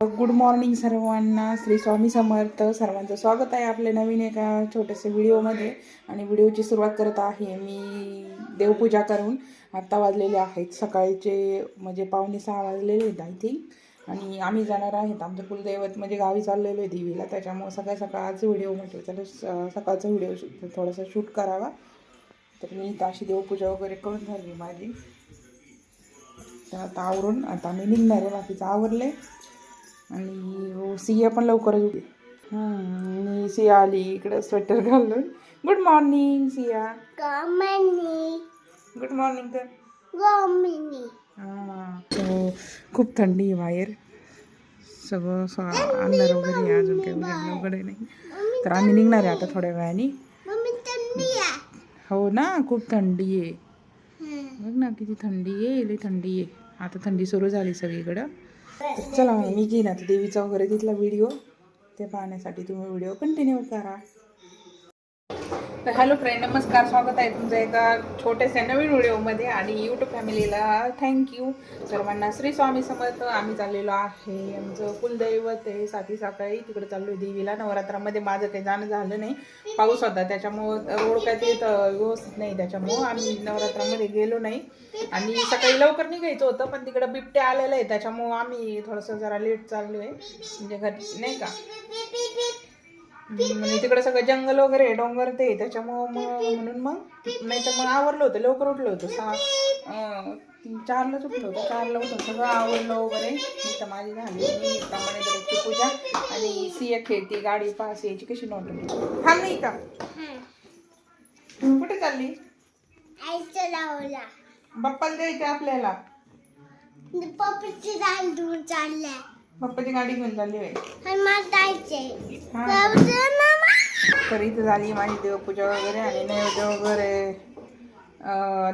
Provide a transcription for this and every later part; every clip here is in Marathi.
गुड मॉर्निंग सर्वांना. श्री स्वामी समर्थ सर्वांचं स्वागत आहे आपल्या नवीन एका छोट्याशा व्हिडिओमध्ये. आणि व्हिडिओची सुरुवात करत आहे मी देवपूजा करून. आत्ता वाजलेले आहेत सकाळचे म्हणजे पावणे सहा वाजलेले आहेत आय थिंक आणि आम्ही जाणार आहेत आमचं कुलदैवत म्हणजे गावी चाललेलो आहे देवीला. त्याच्यामुळं सकाळ सकाळचं व्हिडिओ म्हटलं त्याला स- सकाळचा व्हिडिओ थोडासा शूट करावा. तर मी इथं अशी देवपूजा वगैरे करून झाली माझी. तर आता आवरून आता मी निघणार आहे बाकीचं आवरले आणि हो, सिया पण लवकर उठली आणि सिया आली इकडं स्वेटर घालून. Good morning Siya. Gomini, good morning तर. हां. हो, खूप थंडी आहे बाहेर. सगळं सगळं अंधार वगैरे अजून काही उजेड वगैरे नाही. तर आम्ही निघणार आहे आता थोड्या वेळाने. हो ना खूप थंडी आहे. बघ ना किती थंडी आहे लई थंडी आहे. आता थंडी सुरू झाली सगळीकडं. चला मग मी घेईन आता देवीचा वगैरे तिथला व्हिडिओ ते पाहण्यासाठी तुम्ही व्हिडिओ कंटिन्यू करा. तर हॅलो फ्रेंड नमस्कार स्वागत आहे तुमचं एका छोट्याशा नवीन व्हिडिओमध्ये आणि यूट्यूब फॅमिलीला थँक्यू सर्वांना श्री स्वामी समर्थ. आम्ही चाललेलो आहे आमचं कुलदैवत आहे. साथी सकाळी तिकडे चाललो आहे देवीला. नवरात्रामध्ये माझं काही जाणं झालं नाही. पाऊस होता त्याच्यामुळं रोड काय ते तर व्यवस्थित नाही. त्याच्यामुळं आम्ही नवरात्रामध्ये गेलो नाही. आणि सकाळी लवकर निघायचं होतं पण तिकडं बिबट्या आलेलं आहे. त्याच्यामुळं आम्ही थोडंसं जरा लेट चाललो आहे म्हणजे घर नाही का? म्हणजे तिकडे सगळं जंगल वगैरे आहे, डोंगर ते त्याच्यामुळं मग म्हणून मग नाही तर मग आवरलं होतं लवकर उठलं होतं सहा चारलाच उठलं होतं चारला उठलं सगळं आवरलं वगैरे. मी तर माझी झाली मी प्रमाणे दररोजची पूजा आणि सिया खेळते गाडी पास यायची कशी नोट नाही का कुठे चालली? बाप्पाला द्यायचे आपल्याला. पप्पाची डाल दूर चाललाय. बाप्पाची गाडी घेऊन हा. बाबूचं मामा. तर इथं झाली माझी देवपूजा वगैरे आणि नैवेद्य वगैरे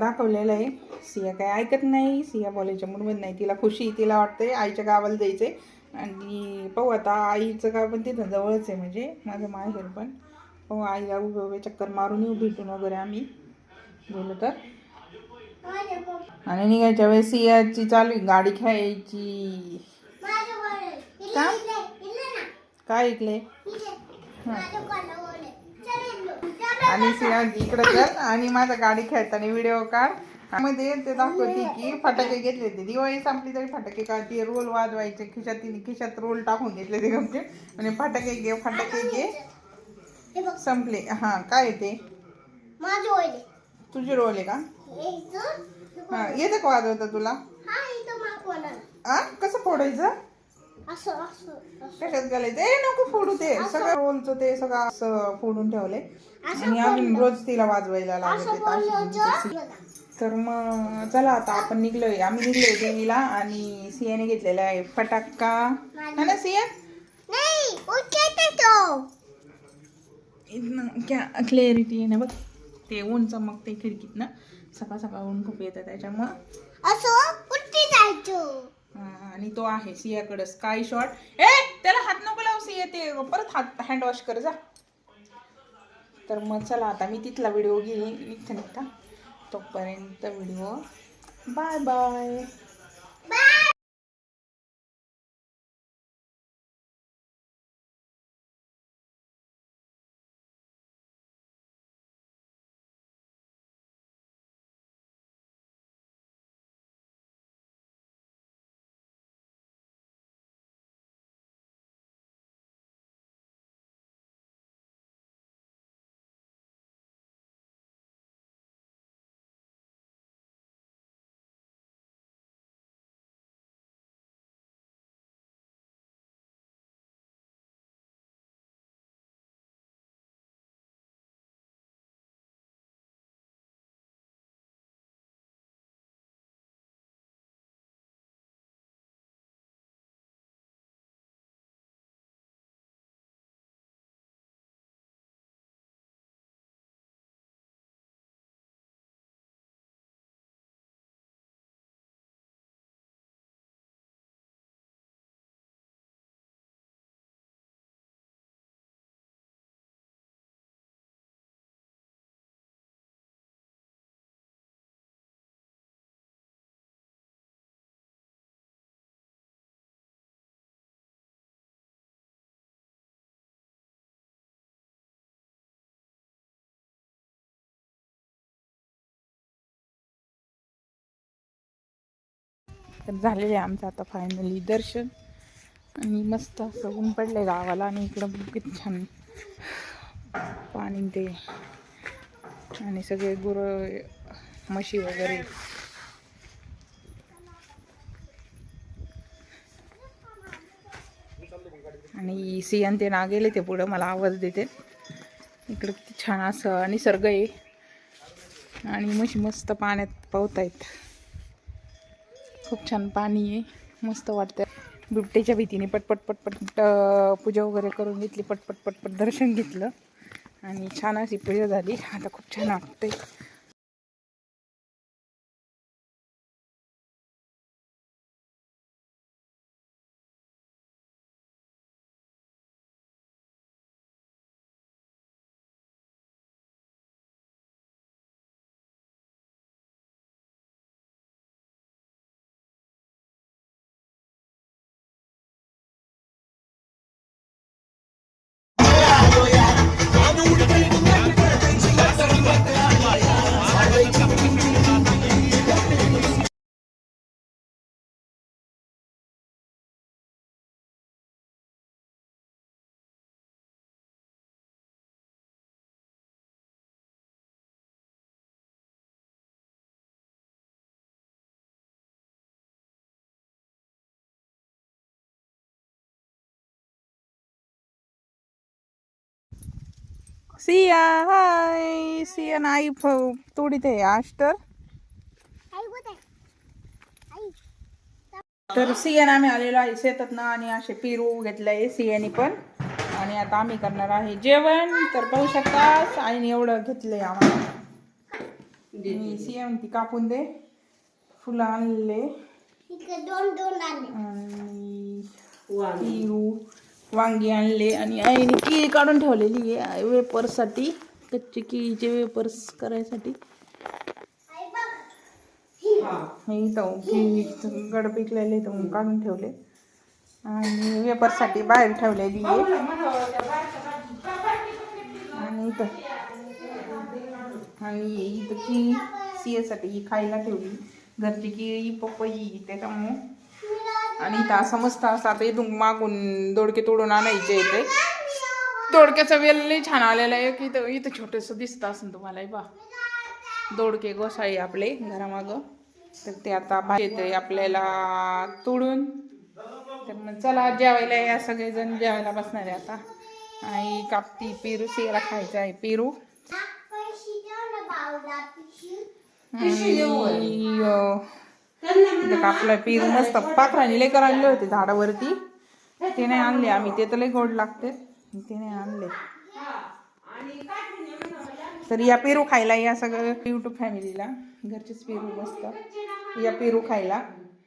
दाखवलेलं आहे. सिया काय ऐकत नाही सिया बोलायच्या मूडमध्ये नाही. तिला खुशी तिला वाटते आईच्या गावाला जायचे आणि पाहू आता आईचं गाव पण तिथं जवळच आहे म्हणजे माझं माहेर पण. पाहू आईला उभे उभे चक्कर मारून येऊ भेटून वगैरे आम्ही. गेलो तर. आणि निघायच्या वेळेस सियाची चालू आहे गाडी खेळायची. का? काय ऐकले आणि सिया इकडे चल आणि माझा गाडी खेळताना व्हिडिओ काढ. मध्ये ते दाखवते की फटाके घेतले ते. दिवाळी संपली तरी फटाके काढते रोल वाजवायचे. खिशात तिने खिशात रोल टाकून घेतले ते गमते. आणि फटाके घे फटाके घे. संपले. हा काय ते? बोल तुझे रोल आहे का? हा येतं का वाजवता तुला? हा कसं फोडायचं? कशात घालायचं ए नको फोडू ते. सगळं रोलचं ते सगळं असं फोडून ठेवलंय. आणि अजून रोज तिला वाजवायला बोललं तर मग चला आता आपण निघलोय. आम्ही निघलोय देवीला आणि सियाने घेतलेला आहे फटाका. है ना सिया? नाही उठते तो. इथनं क्या क्लॅरिटी आहे ना बघ. ते ऊन चमकते खिडकीत ना सकाळ सकाळ ऊन खूप येतं त्याच्यामुळं. असं जायचं आणि तो आहे सियाकडे स्काय शॉट ए त्याला हात नको लावू सिया ते परत हात हँड वॉश कर जा. तर मग चला आता मी तिथला व्हिडिओ घेईन. इथं निघता तोपर्यंत व्हिडिओ बाय बाय तर झालेलं आहे आमचं आता फायनली दर्शन. आणि मस्त असं ऊन पडलं गावाला आणि इकडं किती छान पाणी ते. आणि सगळे गुरं म्हशी वगैरे. आणि सियान ते ना गेले ते पुढं मला आवाज देते. इकडं किती छान असं निसर्ग आहे. आणि म्हशी मस्त पाण्यात पावतायत खूप छान पाणी आहे. मस्त वाटतं बिबटेच्या भीतीने पटपट पटपट पूजा वगैरे करून घेतली पटपट पटपट दर्शन घेतलं. आणि छान अशी पूजा झाली. आता खूप छान वाटतंय. सिया हाय. सिया नाही तोडीत आहे. आष्टर आई तर सियान आम्ही आलेलो आहे शेतात ना आणि असे पेरू घेतलंय सियाने पण. आणि आता आम्ही करणार आहे जेवण. तर पाहू शकता आईने एवढं घेतलंय आम्हाला. सिया म्हणती कापून दे. फुलं आणले. दोन दोन पेरू. वांगी आणले आणि आईने केळी काढून ठेवलेली आहे. वेपर्ससाठी कच्चे केळीचे वेपर्स करायसाठी. इथं केळी गड पिकलेले इथं काढून ठेवले. आणि वेपरसाठी बाहेर ठेवलेली आहे. आणि इथं. आणि इथं केळी सियासाठी खायला ठेवली. घरची केळी पपई त्याच्यामुळे आणि इथं असं मस्त असं आता इथून मागून दोडके तोडून आणायचे इथे. दोडक्याचा वेल लई छान आलेला आहे की इथं इथं छोटंसं दिसतं असं तुम्हाला बा दोडके गोसाई आपले घरामागं. तर ते आता बाहेर येते आपल्याला तोडून. तर मग चला जेवायला या सगळेजण जेवायला बसणार आहे आता. आई कापती पेरू सियाला खायचं आहे पेरू. आणि इथं कापलं पेरू मस्त पाखराने लेकर आणले होते झाडावरती. ते नाही आणले आम्ही ते तर लई गोड लागते. ते नाही आणले. तर या पेरू खायला या सगळं युट्यूब फॅमिलीला घरचेच पेरू मस्त. या पेरू खायला.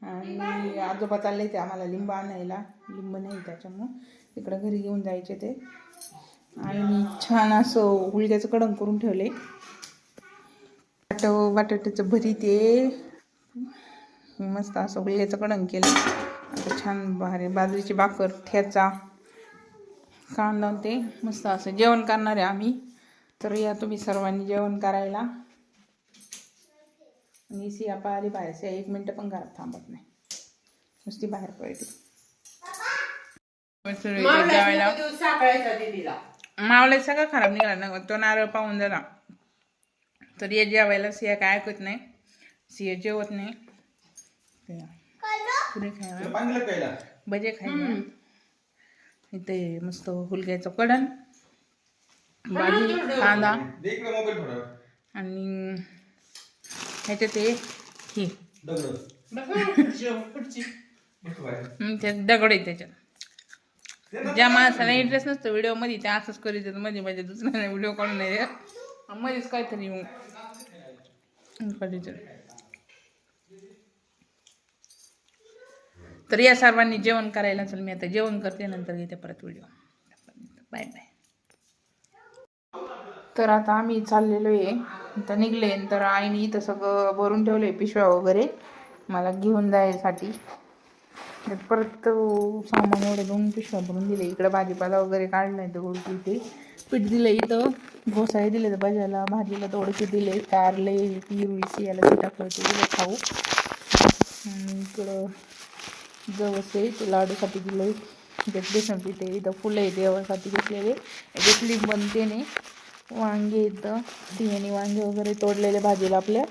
आणि आजोबा चालले ते आम्हाला लिंब आणायला. लिंब नाही त्याच्यामुळं. तिकडं घरी घेऊन जायचे ते. आणि छान असं उलट्याचं कडंग करून ठेवले. बटाट भरी भरीत मस्त असं हुलग्याचं कडंग केलं. आता छान भारी बाजरीची भाकर ठेचा कांदा ते मस्त असं जेवण करणार आहे आम्ही. तर या तुम्ही सर्वांनी जेवण करायला. आणि सिया पाहिली बाहेर. सिया एक मिनटं पण घरात थांबत नाही. नुसती बाहेर पडते जेवायला. मावळे सगळं खराब निघाला ना तो नारळ पाहून जरा तर ये जेवायला सिया काय ऐकत नाही. सिया जेवत नाही. खायला? भजे खायला. इथे मस्त हुलग्याचं कडण भाजी कांदा. आणि ह्याच्यात ते हे. दगड. बस बाहेर. हं, ते दगड आहे त्याच्यात. ज्या माणसाला इंटरेस्ट नसतो व्हिडिओमध्ये ते असंच करीत येतं मध्ये मध्ये दुसऱ्याने व्हिडिओ काढून नाही. मध्येच काहीतरी येऊन. कधीच तर या सर्वांनी जेवण करायला चल मी आता जेवण करते नंतर घेते परत व्हिडिओ बाय बाय तर आता आम्ही चाललेलो आहे. आता निघले तर आईने इथं सगळं भरून ठेवलं आहे पिशव्या वगैरे. मला घेऊन जायसाठी. तर परत सामान एवढे दोन पिशव्या भरून दिले. इकडं भाजीपाला वगैरे काढला आहे दगड ते पीठ दिलं इथं. घोसाळे दिले तर भाज्याला भाजीला थोडेसे दिले. कारले पिरुळी याला ते टाकलं ते दिलं खाऊ. आणि इकडं जवस आहे ते लाडूसाठी दिलं घेतले त्यात ते इथं फुलं आहे देवासाठी घेतलेले. घेतली बनते ने वांगे इथं सिंहाने वांगे वगैरे तोडलेले भाजीला आपल्या.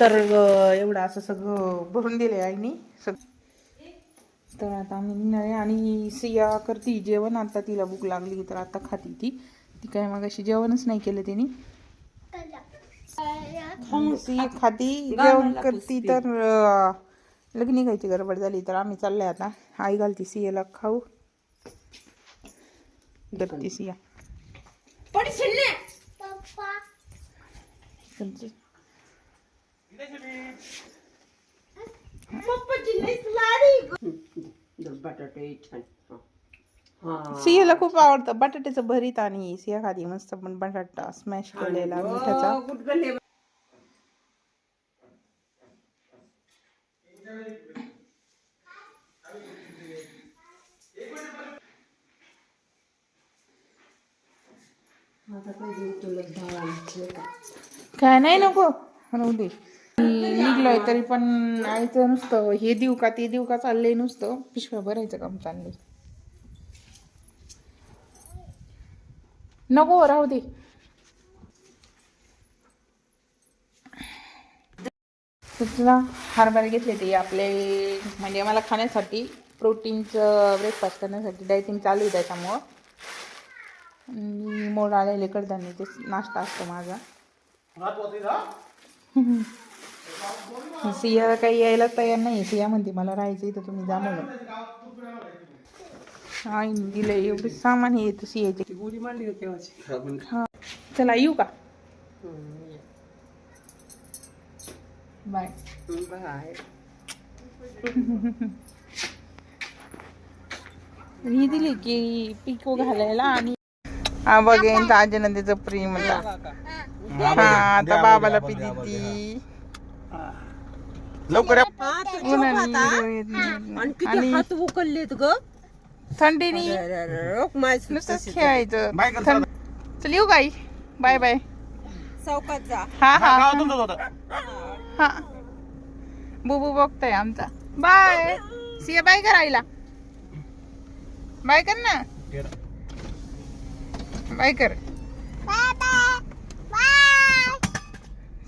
तर एवढं असं सगळं भरून दिले आईने. सग तर आता आम्ही निघणारे आणि सिया करती जेवण. आता तिला भूक लागली तर आता खाती ती. ती काय मग अशी जेवणच नाही केलं तिने. सी खाती जेवण करती तर लग्न निघायची गडबड झाली तर आम्ही चाललोय आता. आई घालती सियाला खाऊ. करती सिया. बटाटे छान. सियाला खूप आवडतं. बटाट्याचं भरीत आणि सिया खाती मस्त पण बटाटा स्मॅश केलेला मिठाचा काय नाही नको. दे. निघलोय तरी पण आईचं नुसतं हे देऊ का ते देऊ का चाललंय नुसतं. पिशव्या भरायचं काम चाललंय. नको राहू दे. तुला हरभरे घेतले ते आपले म्हणजे मला खाण्यासाठी प्रोटीनचं ब्रेकफास्ट करण्यासाठी डायटिंग चालू आहे त्याच्यामुळं. मी मोड आलेले कडधान्य ते नाश्ता असतो माझा. सिया काही यायला तयार नाही. सिया म्हणते मला राहायचं इथं तुम्ही जा म्हणून. दिलं एवढे सामान हे येतं सियाचे ती गोळी मांडली होती हा चला येऊ का बाय बाय ही दिली की पिको घालायला आणि हा बघेन आजनंदीचं प्रेम आता हा आता बाबाला पी देती लवकर आणि हात उकललेत ग थंडीनी. नुसतंच खेळायचं. बाय कर थंड- चल येऊ गाई बाय बाय. चौकात जा. हा हा हा. तुमचंच होतं. हा. बुबू बघतोय आमचा. बाय. सिया बाय कर आईला बाय कर ना. बाय कर.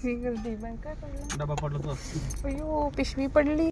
सी करते बाय कर डबा पडला तो. अयो पिशवी पडली.